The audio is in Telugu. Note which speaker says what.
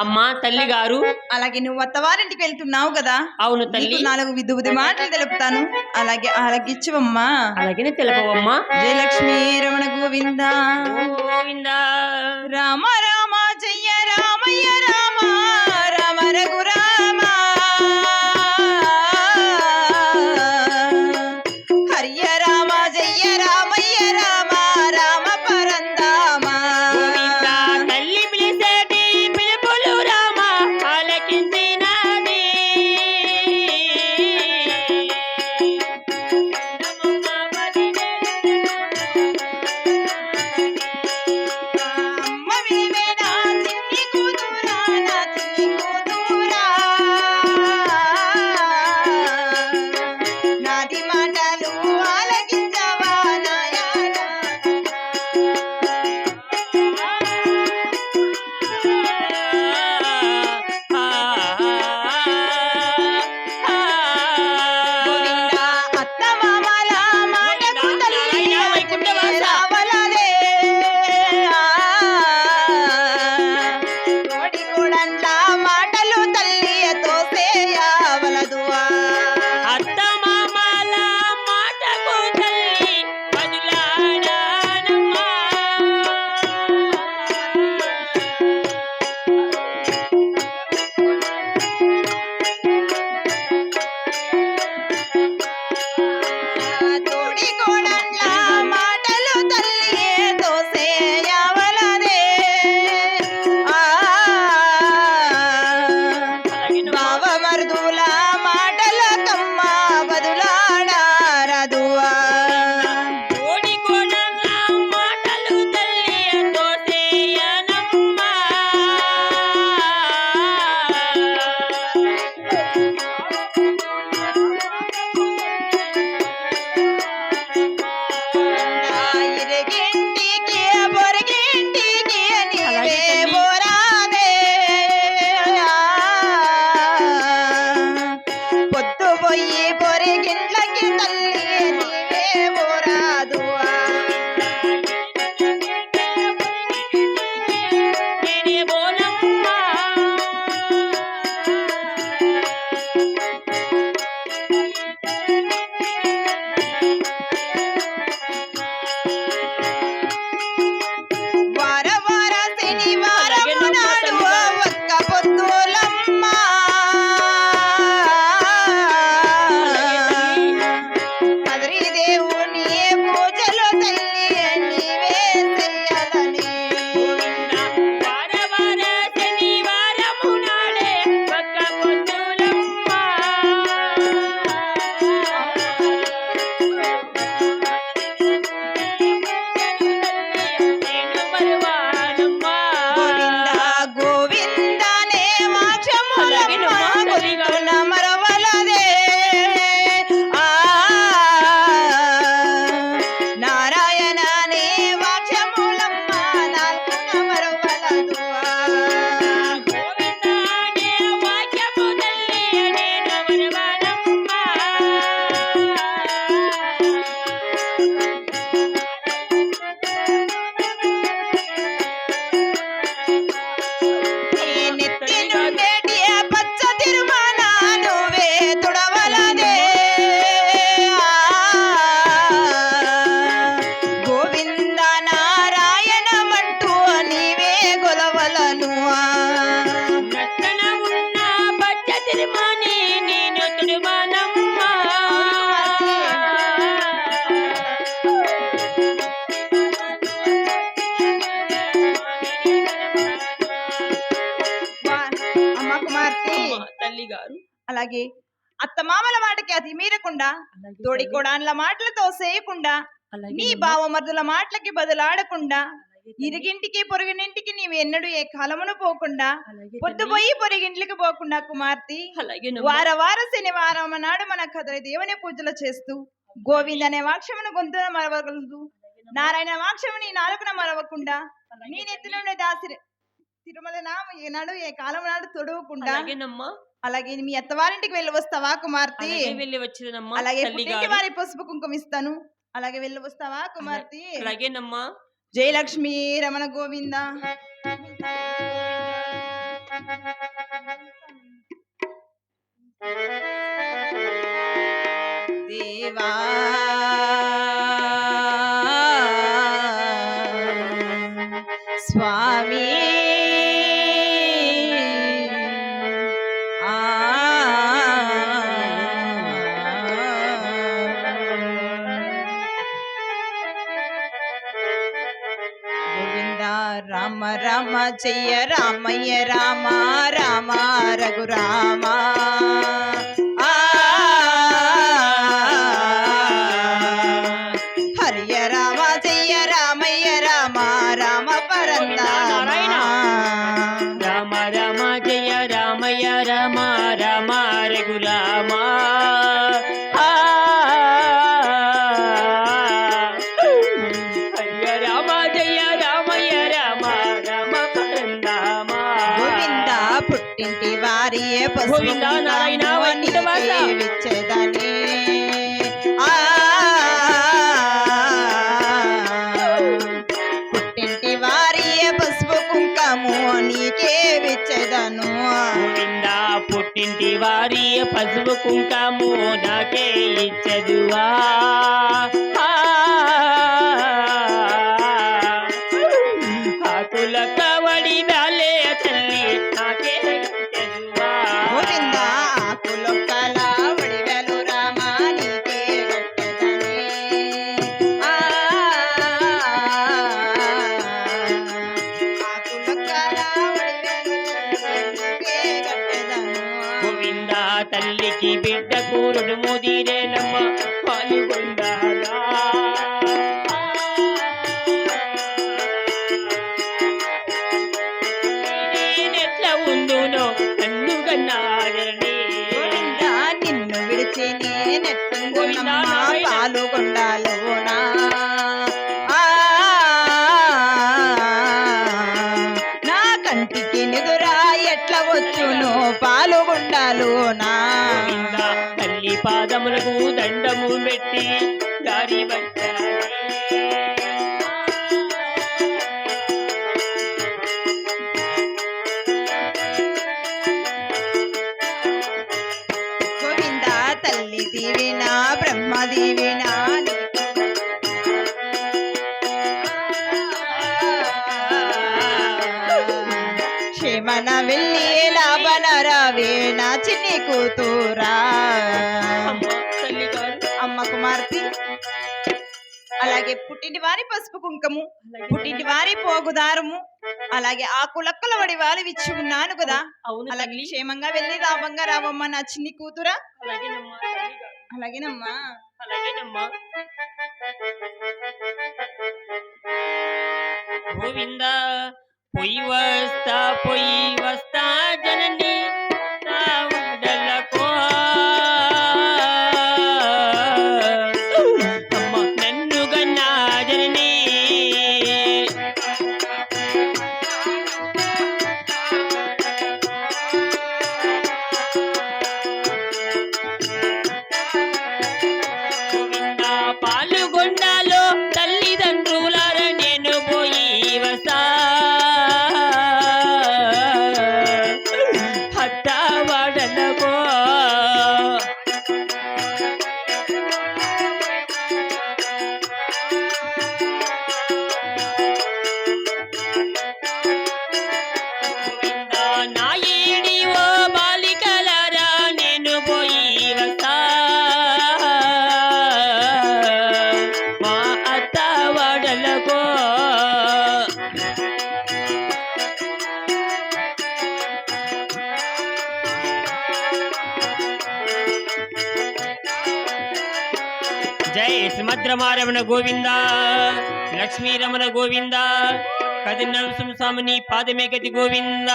Speaker 1: అమ్మా తల్లి గారు
Speaker 2: అలాగే నువ్వు అత్తవారింటికి వెళ్తున్నావు కదా.
Speaker 1: అవును తల్లి.
Speaker 2: నాలుగు విధు విధి మాటలు తెలుపుతాను. అలాగే అలాగిచ్చువమ్మా
Speaker 1: అలాగే తెలుపవమ్మా.
Speaker 2: జయలక్ష్మి రమణ గోవింద.
Speaker 1: గోవిందా.
Speaker 2: రామ
Speaker 1: తల్లి గారు.
Speaker 2: అలాగే అత్తమామల మాటకి అతి మీరకుండా తోడి కొడాన్ల మాటలతో సేయకుండా నీ బావమరుదుల మాటలకి బదులాడకుండా ఇరుగింటికి పొరుగునింటికి నీవు ఎన్నడూ ఏ కాలమును పోకుండా పొద్దుపోయి పొరుగింట్లకి పోకుండా కుమార్తె. వార వార శనివారం నాడు మన కథ దేవుని పూజలు చేస్తూ గోవింద అనే వాక్షమును గొంతున మరవగలదు. నారాయణ వాక్షము నీ నాలుగున మరవకుండా నీ నెత్తిలోనే దాసి తిరుమల నామ ఏనాడు ఏ కాలం నాడు తొడవకుండా అలాగే మీ అత్తవారింటికి వెళ్ళి వస్తావా కుమార్తె?
Speaker 1: వెళ్ళి వచ్చేదనమ్మా
Speaker 2: అలాగే వారి పసుపు కుంకుమ ఇస్తాను. అలాగే వెళ్ళి వస్తావా కుమార్తె?
Speaker 1: అలాగేనమ్మా.
Speaker 2: జయలక్ష్మి రమణ గోవింద. దేవా రామ రామజయ్య రామయ్య రామ రామ
Speaker 1: రఘురామ. హరియ రామ.
Speaker 2: గోవింద
Speaker 1: నారాయణ
Speaker 2: పుట్టింటి వారి పసుపు కుంకము నీకే విచ్చదను.
Speaker 1: గోవింద పుట్టింటి వారి పసుపు కుంకము నాకే ఇచ్చదువా? ముదిరేనమ్మ నేనెట్లా ఉందునో నన్ను
Speaker 2: విడిచి నేనెట్టుందునమ్మా క్షేమన వెళ్ళి లాభన రవే నా చిన్ని కూతురా.
Speaker 1: అమ్మ
Speaker 2: కుమార్తె అలాగే పుట్టింటి వారి పసుపు కుంకము పుట్టింటి వారి పోగుదారము అలాగే ఆ కులక్కల వడి వారి విచ్చి ఉన్నాను కదా.
Speaker 1: అవును
Speaker 2: అలాగే క్షేమంగా వెళ్ళి లాభంగా రావమ్మ నా చిన్ని కూతురా.
Speaker 1: అలాగేనమ్మా.
Speaker 2: అలాగేనమ్మా.
Speaker 1: గోవింద పొయ్యి వస్తా పొయ్యి వస్తా జనని. నా ఉండలకో అమ్మ జై సుమద్రమారమణ గోవింద లక్ష్మీరమణ గోవింద కది నరసింహ స్వామిని పాదమే గతి గోవింద.